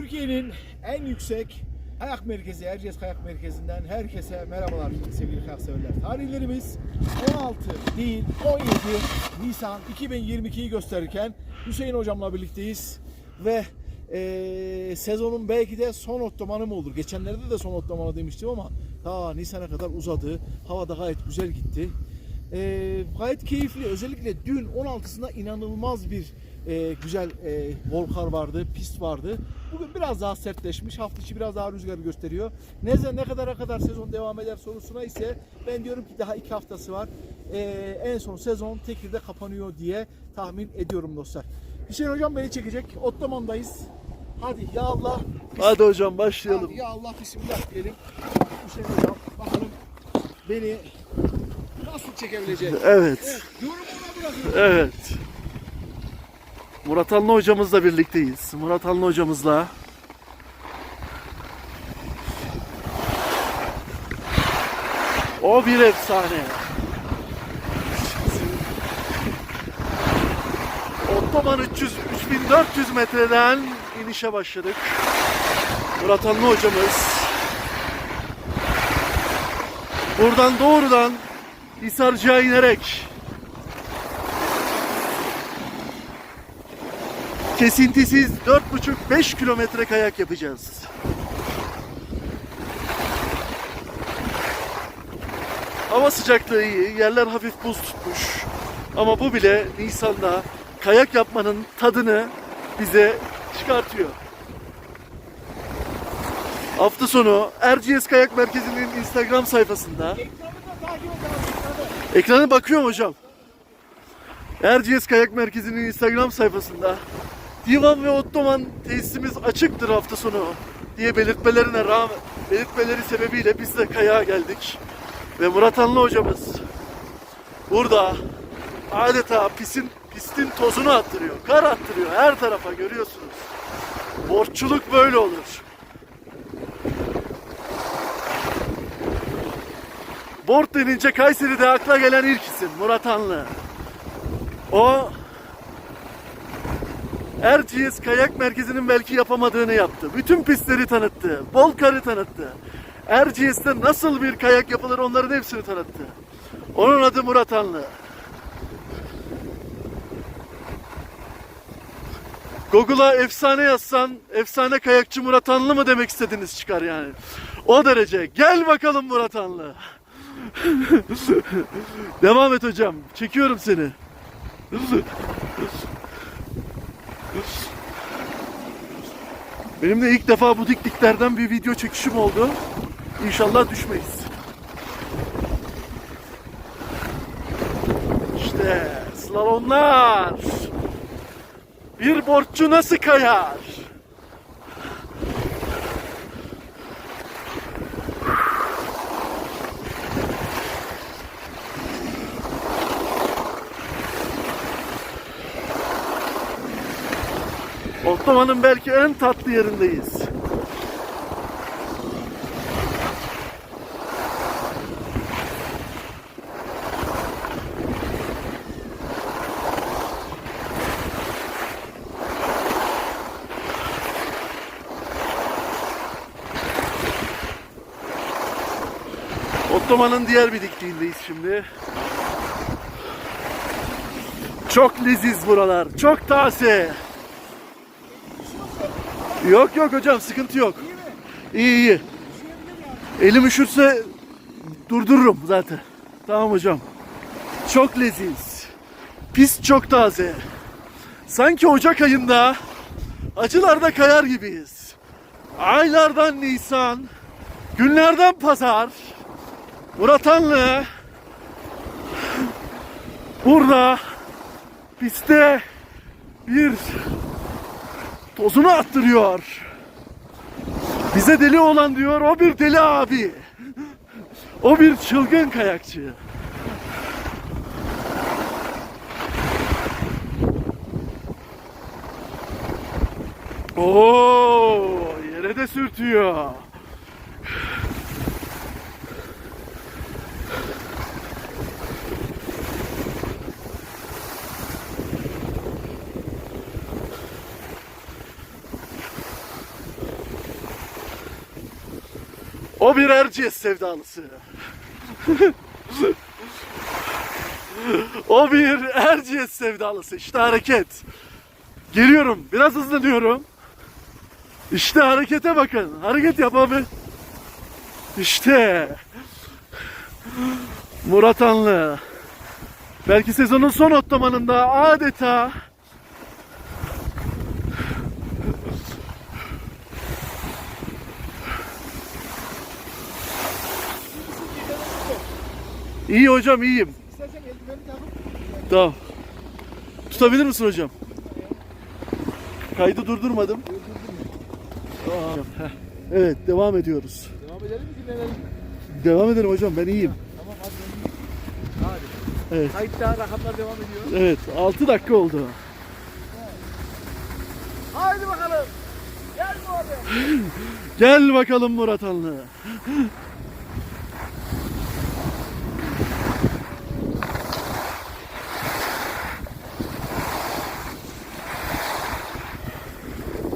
Türkiye'nin en yüksek kayak merkezi Erciyes Kayak Merkezi'nden herkese merhabalar sevgili kayak severler. Tarihlerimiz 16 değil 17 Nisan 2022'yi gösterirken Hüseyin hocamla birlikteyiz ve eee, sezonun belki de son ottomanı mı olur? Geçenlerde de son ottomanı demiştim ama ta Nisan'a kadar uzadı. Hava da gayet güzel gitti. Eee, gayet keyifli. Özellikle dün 16'sında inanılmaz bir eee, güzel eee volkar vardı, pist vardı. Bugün biraz daha sertleşmiş. Hafta içi biraz daha rüzgar gösteriyor. Ne, ne kadara kadar sezon devam eder sorusuna ise ben diyorum ki daha iki haftası var. Eee, en son sezon Tekir'de kapanıyor diye tahmin ediyorum dostlar. Hüseyin hocam beni çekecek. Ottoman'dayız. Hadi ya Allah. Hadi hocam başlayalım. Hadi ya Allah bismillah diyelim. Hüseyin hocam bakalım beni nasıl çekebilecek? Evet, Yorumuna bırakıyorum. evet. Murat Anlı hocamızla birlikteyiz. Murat Anlı hocamızla. O bir efsane. Ottoman 300 3400 metreden inişe başladık. Murat Anlı hocamız buradan doğrudan Hisarcık'a inerek kesintisiz 4,5-5 kilometre kayak yapacağız. Hava sıcaklığı iyi, yerler hafif buz tutmuş. Ama bu bile Nisan'da kayak yapmanın tadını bize çıkartıyor. Hafta sonu Erciyes Kayak Merkezi'nin Instagram sayfasında Ekranı. Ekrana bakıyorum hocam. Erciyes Kayak Merkezi'nin Instagram sayfasında Divan ve Ottoman tesisimiz açıktır hafta sonu diye belirtmelerine rağmen belirtmeleri sebebiyle biz de kayağa geldik. Ve Murat Anlı hocamız burada adeta pisin, pistin tozunu attırıyor. Kar attırıyor her tarafa görüyorsunuz. Borççuluk böyle olur. Board denince Kayseri'de akla gelen ilk isim Murat Anlı. O Erciyes Kayak Merkezi'nin belki yapamadığını yaptı. Bütün pistleri tanıttı. Bol karı tanıttı. Erciyes'te nasıl bir kayak yapılır onların hepsini tanıttı. Onun adı Murat Anlı. Google'a efsane yazsan efsane kayakçı Murat Anlı mı demek istediniz çıkar yani. O derece. Gel bakalım Murat Anlı. Devam et hocam. Çekiyorum seni. Benim de ilk defa bu dikliklerden bir video çekişim oldu. İnşallah düşmeyiz. İşte slalomlar. Bir borççu nasıl kayar? Ottoman'ın belki en tatlı yerindeyiz. Ottoman'ın diğer bir dikliğindeyiz şimdi. Çok leziz buralar. Çok taze. Yok yok hocam sıkıntı yok. İyi iyi. Elim üşürse durdururum zaten. Tamam hocam. Çok leziz. Pis çok taze. Sanki Ocak ayında acılarda kayar gibiyiz. Aylardan Nisan, günlerden Pazar. Murat Anlı burada pistte bir tozunu attırıyor. Bize deli olan diyor o bir deli abi. O bir çılgın kayakçı. Oo, yere de sürtüyor. O bir Erciyes sevdalısı. o bir Erciyes sevdalısı. İşte hareket. Geliyorum. Biraz hızlanıyorum. İşte harekete bakın. Hareket yap abi. İşte. Murat Anlı. Belki sezonun son ottomanında adeta İyi hocam iyiyim. İstersen eldiveni takıp Tamam. Tutabilir misin hocam? Kaydı durdurmadım. Evet devam ediyoruz. devam edelim mi dinlenelim? Devam edelim hocam ben iyiyim. Tamam hadi. Hadi. Evet. Kayıtta rakamlar devam ediyor. Evet 6 dakika oldu. Haydi bakalım. Gel abi. Gel bakalım Murat Anlı.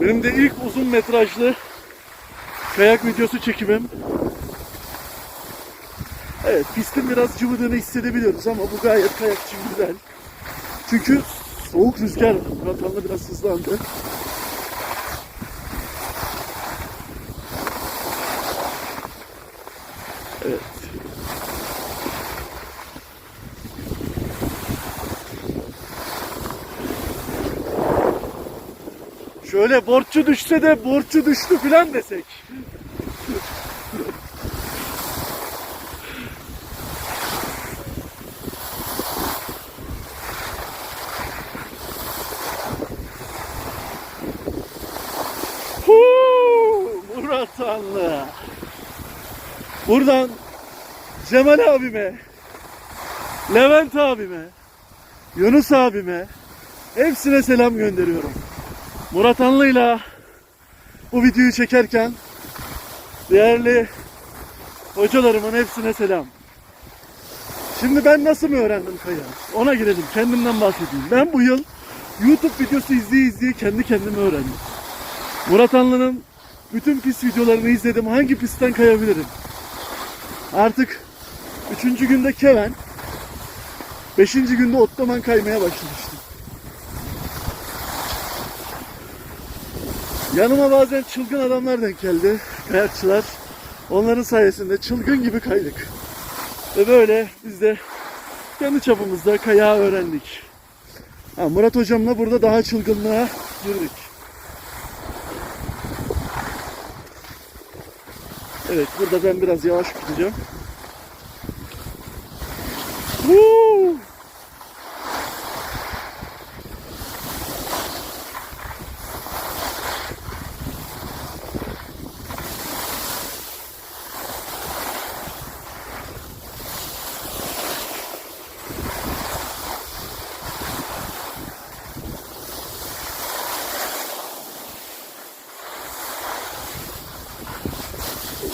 Benim de ilk uzun metrajlı kayak videosu çekimim. Evet pistin biraz cıvıdığını hissedebiliyoruz ama bu gayet kayak için güzel. Çünkü soğuk rüzgar Murat biraz hızlandı. Şöyle borçlu düşse de borçlu düştü filan desek. Murat Anlı. Buradan Cemal abime, Levent abime, Yunus abime hepsine selam gönderiyorum. Murat Anlı'yla bu videoyu çekerken değerli hocalarımın hepsine selam. Şimdi ben nasıl mı öğrendim kayağı? Ona girelim. Kendimden bahsedeyim. Ben bu yıl YouTube videosu izleye izleye kendi kendime öğrendim. Murat Anlı'nın bütün pist videolarını izledim. Hangi pistten kayabilirim? Artık üçüncü günde Keven, beşinci günde Ottoman kaymaya başlamıştım. Yanıma bazen çılgın adamlar denk geldi, kayakçılar. Onların sayesinde çılgın gibi kaydık. Ve böyle biz de kendi çapımızda kayağı öğrendik. Ha, Murat hocamla burada daha çılgınlığa girdik. Evet burada ben biraz yavaş gideceğim. Woo!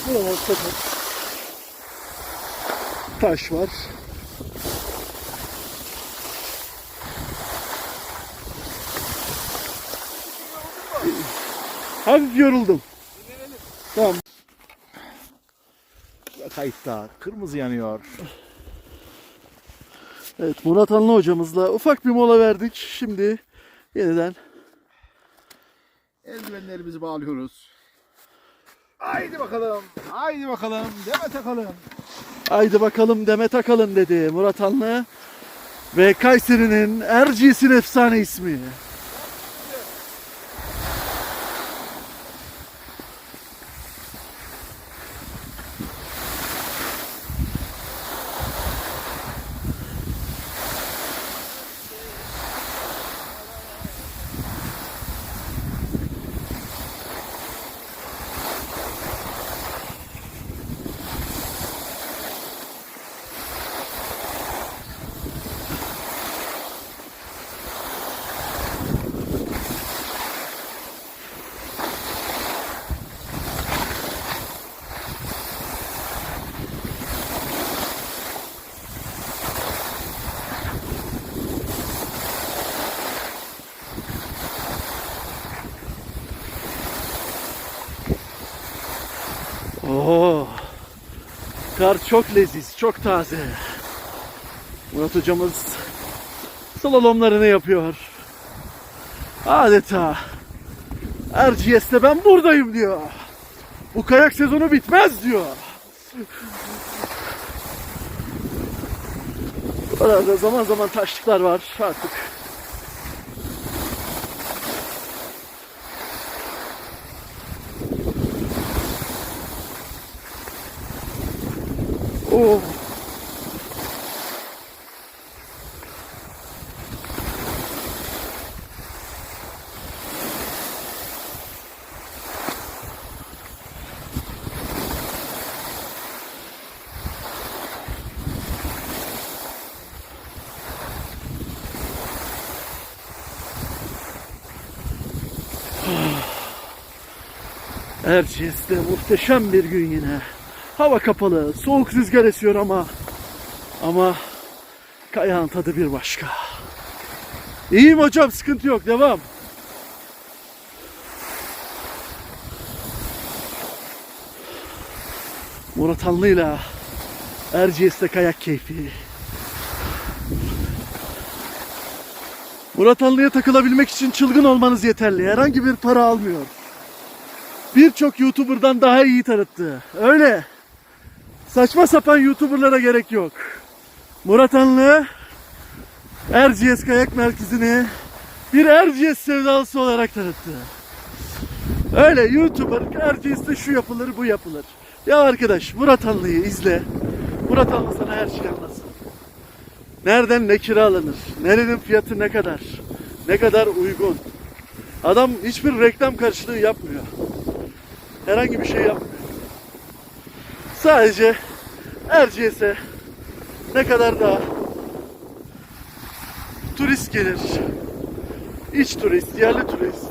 Buralar sakat. Taş var. Hafif yoruldum. Tamam. Kayıtta. Kırmızı yanıyor. Evet Murat Anlı hocamızla ufak bir mola verdik. Şimdi yeniden Eldivenlerimizi bağlıyoruz. Haydi bakalım. Haydi bakalım. Deme takalım. haydi bakalım deme takalım dedi Murat Anlı. Ve Kayseri'nin Erciyes'in efsane ismi. Oo. Kar çok leziz, çok taze. Murat hocamız slalomlarını yapıyor. Adeta Erciyes'te ben buradayım diyor. Bu kayak sezonu bitmez diyor. Arada zaman zaman taşlıklar var artık. Oh. Erciyes'te muhteşem bir gün yine. Hava kapalı, soğuk rüzgar esiyor ama ama kayağın tadı bir başka. İyiyim hocam, sıkıntı yok, devam. Murat Anlı'yla Erciyes'te kayak keyfi. Murat Anlı'ya takılabilmek için çılgın olmanız yeterli. Herhangi bir para almıyor birçok YouTuber'dan daha iyi tanıttı. Öyle. Saçma sapan YouTuber'lara gerek yok. Murat Anlı Erciyes Kayak Merkezi'ni bir Erciyes sevdalısı olarak tanıttı. Öyle YouTuber Erciyes'te şu yapılır bu yapılır. Ya arkadaş Murat Anlı'yı izle. Murat Anlı sana her şeyi anlatsın. Nereden ne kiralanır? Nerenin fiyatı ne kadar? Ne kadar uygun? Adam hiçbir reklam karşılığı yapmıyor herhangi bir şey yapmıyor. Sadece Erciyes'e ne kadar daha turist gelir. İç turist, yerli turist.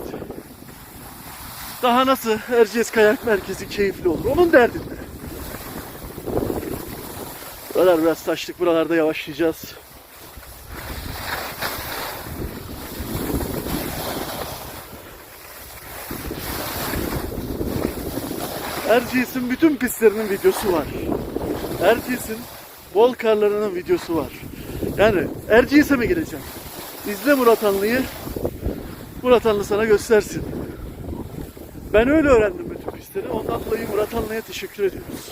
Daha nasıl Erciyes Kayak Merkezi keyifli olur? Onun derdinde. Buralar biraz taşlık. Buralarda yavaşlayacağız. Erciyes'in bütün pistlerinin videosu var. Erciyes'in bol karlarının videosu var. Yani Erciyes'e mi gireceğim? İzle Murat Anlı'yı. Murat Anlı sana göstersin. Ben öyle öğrendim bütün pistleri. Ondan dolayı Murat Anlı'ya teşekkür ediyoruz.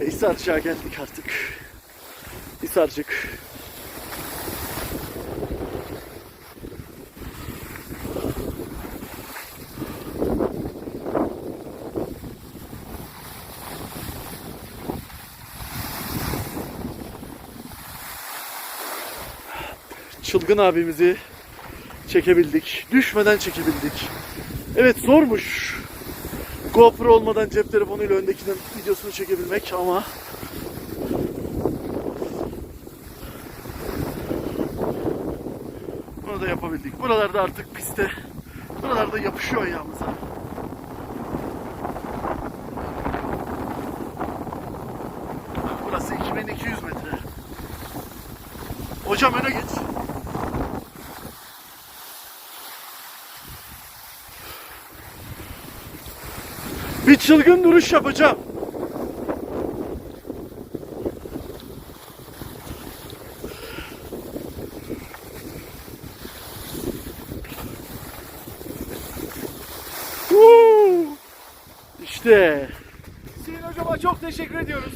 Hisarcık'a geldik artık. Hisarcık. Çılgın abimizi çekebildik. Düşmeden çekebildik. Evet zormuş. GoPro olmadan cep telefonuyla öndekinin videosunu çekebilmek ama bunu da yapabildik. Buralarda artık piste buralarda yapışıyor ayağımıza. Burası 2200 metre. Hocam öne geç. Bir çılgın duruş yapacağım. İşte Hüseyin hocama çok teşekkür ediyoruz.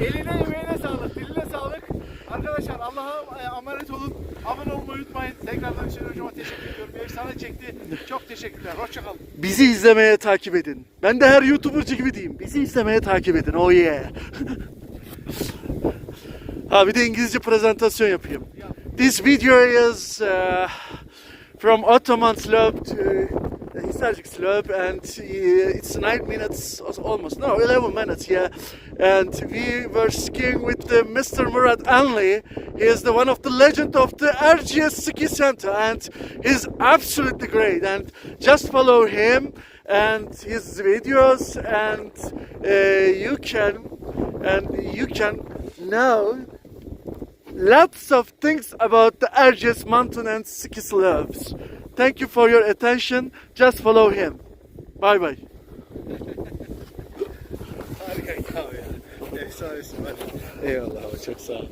Eline emeğine sağlık, diline sağlık. Arkadaşlar Allah'a emanet olun. Abone olmayı unutmayın. Tekrardan Hüseyin hocama teşekkür Efsane çekti. Çok teşekkürler. Hoşçakalın. bizi izlemeye takip edin. Ben de her YouTuber'cı gibi diyeyim. Bizi izlemeye takip edin. Oh yeah. ha bir de İngilizce prezentasyon yapayım. This video is uh, from Ottoman slope to Hisarcık slope and uh, it's 9 minutes almost no 11 minutes yeah and we were skiing with Mr. Murat Anli he is the one of the legend of the RGS ski center and he's absolutely great and just follow him and his videos and uh, you can and you can know lots of things about the Erciyes mountain and ski slopes. Thank you for your attention. Just follow him. Bye bye. Harika kahve ya. Efsanesin. Eyvallah çok sağ ol.